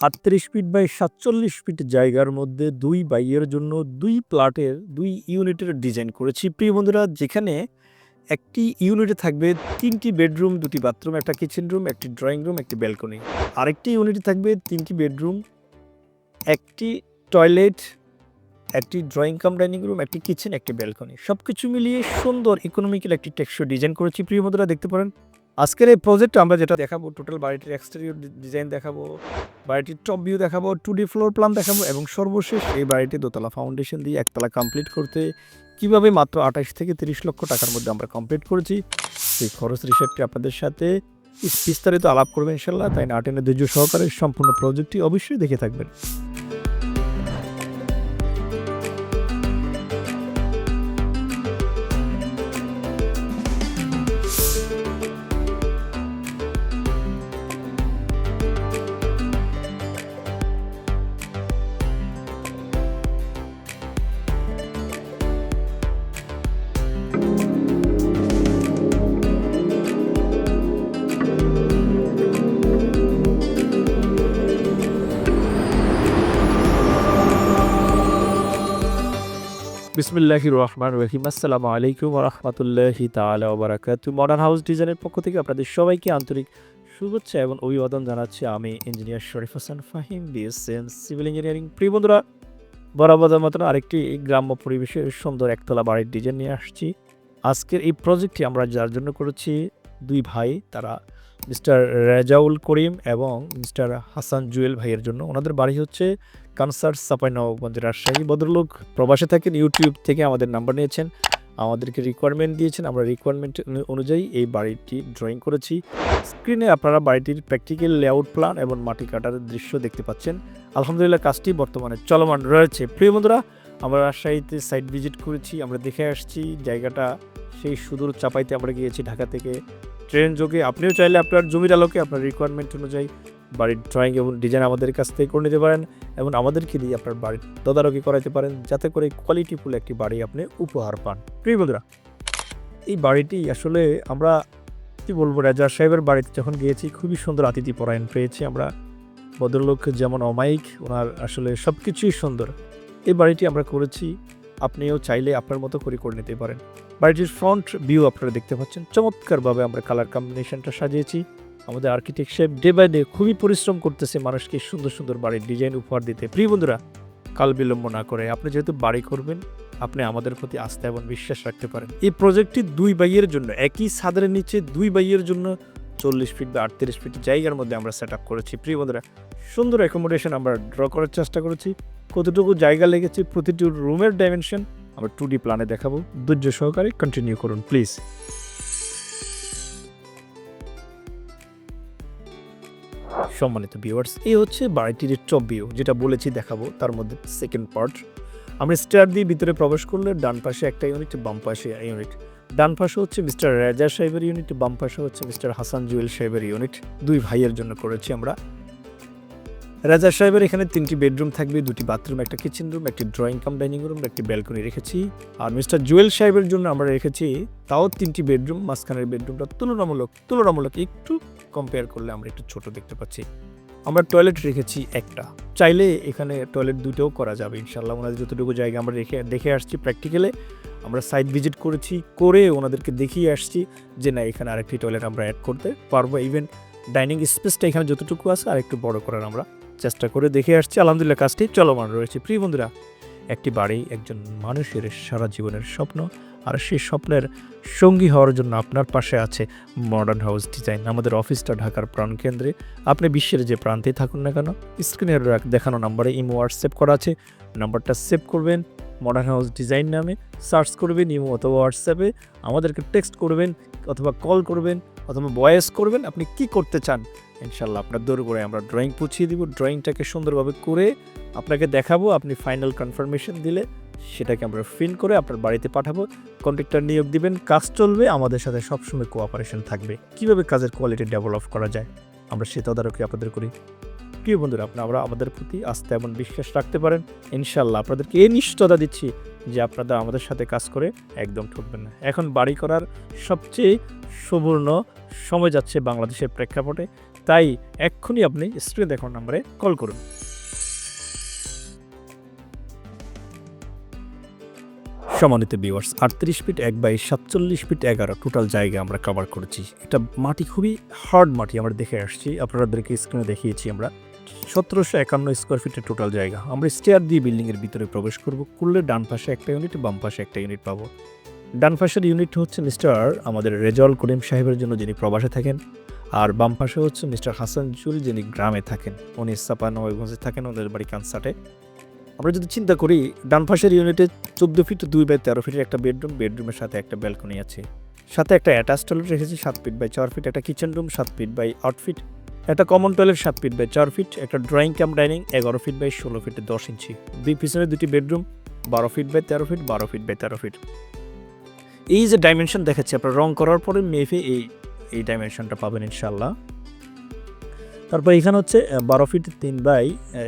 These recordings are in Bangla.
আটত্রিশ ফিট বাই সাতচল্লিশ ফিট জায়গার মধ্যে দুই বাইয়ের জন্য দুই প্লাটের দুই ইউনিটের ডিজাইন করেছি। প্রিয় বন্ধুরা, যেখানে একটি ইউনিটে থাকবে তিনটি বেডরুম, দুটি বাথরুম, একটা কিচেন রুম, একটি ড্রয়িং রুম, একটি ব্যালকনি। আরেকটি ইউনিটে থাকবে তিনটি বেডরুম, একটি টয়লেট, একটি ড্রয়িং কাম, ডাইনিং রুম, একটি কিচেন, একটি ব্যালকনি। সব কিছু মিলিয়ে সুন্দর ইকোনমিক্যাল একটি টেক্সচার ডিজাইন করেছি। প্রিয় বন্ধুরা, দেখতে পারেন আজকের এই প্রজেক্টে আমরা যেটা দেখাবো টোটাল বাড়িটির এক্সটেরিয়র ডিজাইন দেখাবো, বাড়িটির টপ ভিউ দেখাবো টু ডি ফ্লোর প্ল্যান দেখাবো এবং সর্বশেষ এই বাড়িটি দোতলা ফাউন্ডেশন দিয়ে একতলা কমপ্লিট করতে কীভাবে মাত্র আঠাশ থেকে তিরিশ লক্ষ টাকার মধ্যে আমরা কমপ্লিট করেছি, সেই খরচ রিসেপ্টটি আপনাদের সাথে বিস্তারিত আলাপ করবেন ইনশাল্লাহ। তাই না ধৈর্য সহকারে সম্পূর্ণ প্রজেক্টটি অবশ্যই দেখে থাকবেন। বিসমিল্লাহির রহমান রহিম। আসসালামু আলাইকুম রহমতুল্লাহি তাআলা ওয়া বারাকাতু মডার্ন হাউস ডিজাইনের পক্ষ থেকে আপনাদের সবাইকে আন্তরিক শুভেচ্ছা এবং অভিবাদন জানাচ্ছি। আমি engineer Sharif Hasan Fahim BS in civil engineering প্রিয় বন্ধুরা বরাবরের মতন আরেকটি গ্রাম্য পরিবেশের সুন্দর একতলা বাড়ির ডিজাইন নিয়ে আসছি। আজকের এই প্রজেক্টটি আমরা যার জন্য করেছি, দুই ভাই, তারা মিস্টার রেজাউল করিম এবং মিস্টার হাসান জুয়েল ভাইয়ের জন্য। ওনাদের বাড়ি হচ্ছে কানসার সাপাই নবাবগঞ্জ রাজশাহী ভদ্রলোক প্রবাসে থাকেন। ইউটিউব থেকে আমাদের নাম্বার নিয়েছেন, আমাদেরকে রিকোয়ারমেন্ট দিয়েছেন। আমরা রিকোয়ারমেন্ট অনুযায়ী এই বাড়িটি ড্রয়িং করেছি। স্ক্রিনে আপনারা বাড়িটির প্র্যাকটিক্যাল লেআউট প্ল্যান এবং মাটি কাটার দৃশ্য দেখতে পাচ্ছেন। আলহামদুলিল্লাহ, কাজটি বর্তমানে চলমান রয়েছে। প্রিয় বন্ধুরা, আমরা রাজশাহীতে সাইট ভিজিট করেছি, আমরা দেখে আসছি। জায়গাটা সেই সুদূর চাপাইতে আমরা গিয়েছি, ঢাকা থেকে। ট্রেন যোগে, আপনিও চাইলে আপনার জমির আলোকে আপনার রিকোয়ারমেন্ট অনুযায়ী বাড়ির ড্রয়িং এবং ডিজাইন আমাদের কাছ থেকে করে নিতে পারেন এবং আমাদেরকে দিয়ে আপনার বাড়ির তদারকি করাতে পারেন, যাতে করে কোয়ালিটিফুল একটি বাড়ি আপনি উপহার পান। প্রিয় বন্ধুরা, এই বাড়িটি আসলে আমরা কি বলব, রাজা সাহেবের বাড়িতে যখন গিয়েছি, খুবই সুন্দর আতিথি পরায়ণ পেয়েছি আমরা। ভদ্রলোক যেমন অমায়িক, ওনার আসলে সব কিছুই সুন্দর। এই বাড়িটি আমরা করেছি, আপনিও চাইলে আপনার মতো করে করে নিতে পারেন। বাড়িটির ফ্রন্ট ভিউ আপনারা দেখতে পাচ্ছেন, চমৎকারভাবে আমরা কালার কম্বিনেশনটা সাজিয়েছি। আমাদের আর্কিটেক্ট সাহেব ডে বাই ডে খুবই পরিশ্রম করতেছে মানুষকে সুন্দর সুন্দর বাড়ির ডিজাইন উপহার দিতে। প্রিয় বন্ধুরা, কাল বিলম্ব না করে আপনি যেহেতু বাড়ি করবেন, আপনি আমাদের প্রতি আস্থা এবং বিশ্বাস রাখতে পারেন। এই প্রজেক্টটি দুই বাইয়ের জন্য, একই ছাদের নিচে দুই বাইয়ের জন্য চল্লিশ ফিট বা আটত্রিশ ফিট জায়গার মধ্যে আমরা সেট আপ করেছি। প্রিয় বন্ধুরা, সুন্দর অ্যাকোমোডেশন আমরা ড্র করার চেষ্টা করেছি। কতটুকু জায়গা লেগেছে, প্রতিটি রুমের ডাইমেনশন আমরা টু ডি প্ল্যানে দেখাবো। ধৈর্য সহকারে কন্টিনিউ করুন প্লিজ সম্মানিত ভিউয়ার্স এই হচ্ছে বাড়িটির টপ ভিউ যেটা বলেছি দেখাবো তার মধ্যে সেকেন্ড পার্ট আমরা স্টার দিয়ে ভিতরে প্রবেশ করলে ডান পাশে একটা ইউনিট বাম পাশে ইউনিট ডান পাশে হচ্ছে মিস্টার রাজা সাহেবের ইউনিট বাম পাশে হচ্ছে মিস্টার হাসান জুয়েল সাহেবের ইউনিট দুই ভাইয়ের জন্য করেছি আমরা রাজা সাহেবের এখানে তিনটি বেডরুম থাকবে, দুটি বাথরুম, একটা কিচেন রুম একটি ড্রয়িং কাম ডাইনিং রুম একটি ব্যালকনি রেখেছি। আর মিস্টার জুয়েল সাহেবের জন্য আমরা রেখেছি, তাও তিনটি বেডরুম, মাঝখানের বেডরুমটা তুলনামূলক তুলনামূলক একটু কম্পেয়ার করলে আমরা একটু ছোট দেখতে পাচ্ছি। আমরা টয়লেট রেখেছি একটা। চাইলে এখানে টয়লেট দুটোও করা যাবে ইনশাল্লাহ ওনাদের যতটুকু জায়গা আমরা রেখে, দেখে আসছি প্র্যাকটিক্যালে আমরা সাইট ভিজিট করেছি, করে ওনাদেরকে দেখিয়ে আসছি যে না, এখানে আরেকটি টয়লেট আমরা অ্যাড করতে পারব। ইভেন ডাইনিং স্পেসটা এখানে যতটুকু আছে আর একটু বড় করার আমরা চেষ্টা করে দেখে আসছি। আলহামদুলিল্লাহ কাজটি চলমান রয়েছে। প্রিয় বন্ধুরা, একটি বাড়ি একজন মানুষের সারা জীবনের স্বপ্ন আর সেই স্বপ্নের সঙ্গী হওয়ার জন্য আপনার পাশে আছে মডার্ন হাউস ডিজাইন আমাদের অফিসটা ঢাকার প্রাণকেন্দ্রে আপনি বিশ্বের যে প্রান্তেই থাকুন না কেন স্ক্রিনের দেখানো নাম্বারে ইমো হোয়াটসঅ্যাপ করা আছে। নাম্বারটা সেভ করবেন মডার্ন হাউস ডিজাইন নামে। সার্চ করবেন, ইমো অথবা হোয়াটসঅ্যাপে আমাদেরকে টেক্সট করবেন অথবা কল করবেন। অথবা ভয়েস করবেন, আপনি কি করতে চান? ইনশাল্লাহ আপনার দৌড় করে আমরা ড্রয়িং পুছিয়ে দিব। ড্রয়িংটাকে সুন্দরভাবে করে আপনাকে দেখাবো, আপনি ফাইনাল কনফার্মেশন দিলে সেটাকে আমরা ফিল করে আপনার বাড়িতে পাঠাবো। কন্ট্রাক্টর নিয়োগ দিবেন, কাজ চলবে, আমাদের সাথে সবসময় কোঅপারেশন থাকবে। কীভাবে কাজের কোয়ালিটি ডেভেলপ করা যায়? আমরা সে তদারকি আপনাদের করি। প্রিয় বন্ধুরা, আপনারা আমাদের প্রতি আস্থা এবং বিশ্বাস রাখতে পারেন। ইনশাল্লাহ আপনাদেরকে এই নিশ্চয়তা দিচ্ছি। যে আপনারা আমাদের সাথে কাজ করে একদম ঠকবেন না। এখন বাড়ি করার সবচেয়ে সুবর্ণ সময় যাচ্ছে বাংলাদেশের প্রেক্ষাপটে। তাই এক্ষুনি আপনি স্ক্রিনে দেখার নাম্বারে কল করুন। সমানিত ভিউয়ার্স আটত্রিশ ফিট এক বাই সাতচল্লিশ ফিট এগারো টোটাল জায়গা আমরা কভার করেছি। এটা মাটি খুবই হার্ড মাটি, আমরা দেখে আসছি। আপনাদেরকে স্ক্রিনে দেখিয়েছি আমরা। সতেরোশো একান্ন স্কোয়ার ফিটের টোটাল জায়গা। আমরা স্টেয়ার দিয়ে বিল্ডিংয়ের ভিতরে প্রবেশ করব। করলে ডান পাশে একটা ইউনিট বাম পাশে একটা ইউনিট পাবো। ডান পাশের ইউনিট হচ্ছে মিস্টার আমাদের রেজল করিম সাহেবের জন্য যিনি প্রবাসে থাকেন। আর বাম পাশে হচ্ছে মিস্টার হাসান জুল যিনি গ্রামে থাকেন। উনি সাপা নবাবগঞ্জে থাকেন ওদের বাড়ি কানসাটে। আমরা যদি চিন্তা করি, ডান পাশের ইউনিটে চোদ্দ ফিট দুই বাই তেরো ফিটের একটা বেডরুম বেডরুমের সাথে একটা ব্যালকনি আছে। সাথে একটা অ্যাটাচ টয়লেট রেখেছি, সাত ফিট বাই চার ফিট একটা কিচেন রুম সাত ফিট বাই আট ফিট একটা কমন টয়লেট সাত ফিট বাই চার ফিট একটা ড্রয়িং কাম ডাইনিং এগারো ফিট বাই ষোলো ফিটে দশ ইঞ্চি। দুই পিছনে দুটি বেডরুম বারো ফিট বাই তেরো ফিট বারো ফিট বাই তেরো ফিট এই যে ডাইমেনশন দেখাচ্ছি, আপনার রং করার পরে মেফে এই এই ডাইমেনশনটা পাবেন ইনশাল্লাহ তারপর এখানে হচ্ছে বারো ফিট তিন বাই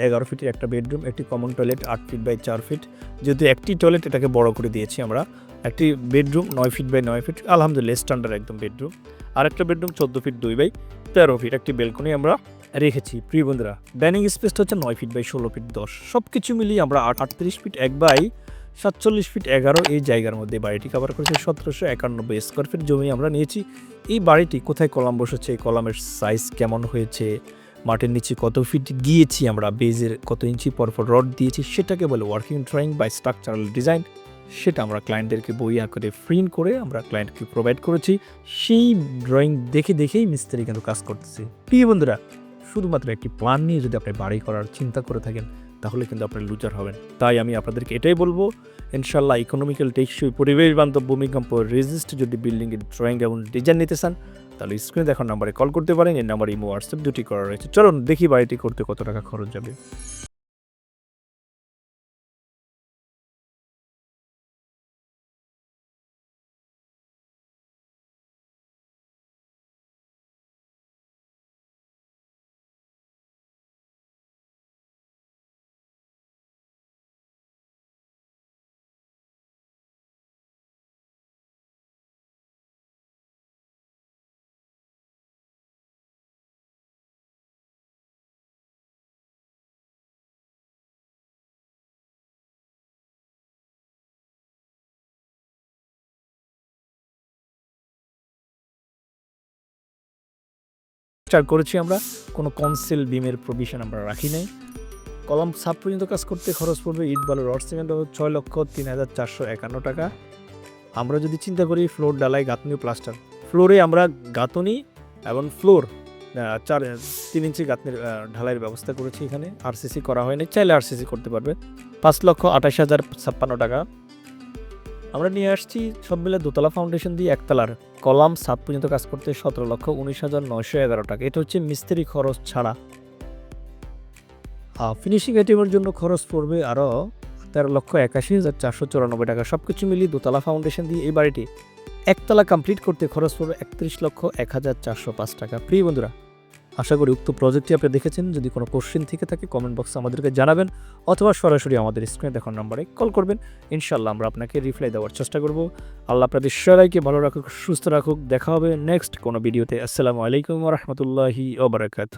এগারো ফিটের একটা বেডরুম একটি কমন টয়লেট আট ফিট বাই চার ফিট যেহেতু একটি টয়লেট এটাকে বড় করে দিয়েছি আমরা একটি বেডরুম, নয় ফিট বাই নয় ফিট, আলহামদুলিল্লাহ স্ট্যান্ডার্ড একদম বেডরুম। আর একটা বেডরুম, চোদ্দ ফিট দুই বাই তেরো ফিট, একটি বেলকনি আমরা রেখেছি। প্রিয় বন্ধুরা ডাইনিং স্পেসটা হচ্ছে নয় ফিট বাই ষোলো ফিট দশ। সব কিছু মিলিয়ে আমরা আট, আটত্রিশ ফিট এক বাই সাতচল্লিশ ফিট এগারো এই জায়গার মধ্যে বাড়িটি কভার করেছে। সতেরোশো একানব্বই স্কোয়ার ফিট জমি আমরা নিয়েছি। এই বাড়িটি কোথায় কলাম বসেছে কলামের সাইজ কেমন হয়েছে, মাটির নিচে কত ফিট গিয়েছি আমরা বেজের কত ইঞ্চি পরপর রড দিয়েছি, সেটাকে বলে ওয়ার্কিং ড্রয়িং বা স্ট্রাকচারাল ডিজাইন সেটা আমরা ক্লায়েন্টদেরকে বই আকারে প্রিন্ট করে আমরা ক্লায়েন্টকে প্রোভাইড করেছি। সেই ড্রয়িং দেখে দেখেই মিস্ত্রি কিন্তু কাজ করতেছে। প্রিয় বন্ধুরা, শুধুমাত্র একটি প্ল্যান নিয়ে যদি আপনি বাড়ি করার চিন্তা করে থাকেন, তাহলে কিন্তু আপনি লুজার হবেন। তাই আমি আপনাদেরকে এটাই বলব ইনশাল্লাহ ইকোনমিক্যাল টেকসই পরিবেশ বান্ধব ভূমিকম্প রেজিস্ট যদি বিল্ডিংয়ের ড্রয়িং এবং ডিজাইন নিতে চান, তাহলে স্ক্রিনে দেখার নাম্বারে কল করতে পারেন। এই নাম্বার ইমো হোয়াটসঅ্যাপ দুটি করা রয়েছে। চলুন দেখি বাড়িটি করতে কত টাকা খরচ যাবে স্টার্ট করেছি আমরা, কোনো কনসেল বিমের প্রভিশন আমরা রাখি নাই। কলম সাব পর্যন্ত কাজ করতে খরচ পড়বে ইট, বালু, রড, সিমেন্ট ছয় লক্ষ তিন হাজার চারশো একান্ন টাকা। আমরা যদি চিন্তা করি ফ্লোর ডালাই, গাঁথনি প্লাস্টার ফ্লোরে আমরা গাঁথনি এবং ফ্লোর চার, তিন ইঞ্চি গাঁথনির ঢালাইয়ের ব্যবস্থা করেছি এখানে। আরসিসি করা হয়নি, চাইলে আরসিসি করতে পারবে। পাঁচ লক্ষ আঠাশ হাজার ছাপ্পান্ন টাকা। আমরা নিয়ে আসছি সব মিলে দোতলা ফাউন্ডেশন দিয়ে একতলার কলাম সাত পর্যন্ত কাজ করতে সতেরো লক্ষ উনিশ হাজার নয়শো এগারো টাকা। এটা হচ্ছে মিস্ত্রি খরচ ছাড়া। ফিনিশিং আইটেমের জন্য খরচ পড়বে আরও তেরো লক্ষ একাশি হাজার চারশো চুরানব্বই টাকা। সব কিছু মিলিয়ে দোতলা ফাউন্ডেশন দিয়ে এই বাড়িটি একতলা কমপ্লিট করতে খরচ পড়বে একত্রিশ লক্ষ এক হাজার চারশো পাঁচ টাকা। প্রিয় বন্ধুরা আশা করি উক্ত প্রজেক্টটি আপনি দেখেছেন। যদি কোনো কোশ্চেন থেকে থাকে কমেন্ট বক্সে আমাদেরকে জানাবেন অথবা সরাসরি আমাদের স্ক্রিনে দেখার নম্বরে কল করবেন। ইনশাল্লাহ আমরা আপনাকে রিপ্লাই দেওয়ার চেষ্টা করব। আল্লাহ আপনাদের সবাইকে ভালো রাখুক, সুস্থ রাখুক। দেখা হবে নেক্সট কোনো ভিডিওতে আসসালামু আলাইকুম রহমতুল্লাহি ওবরাকাত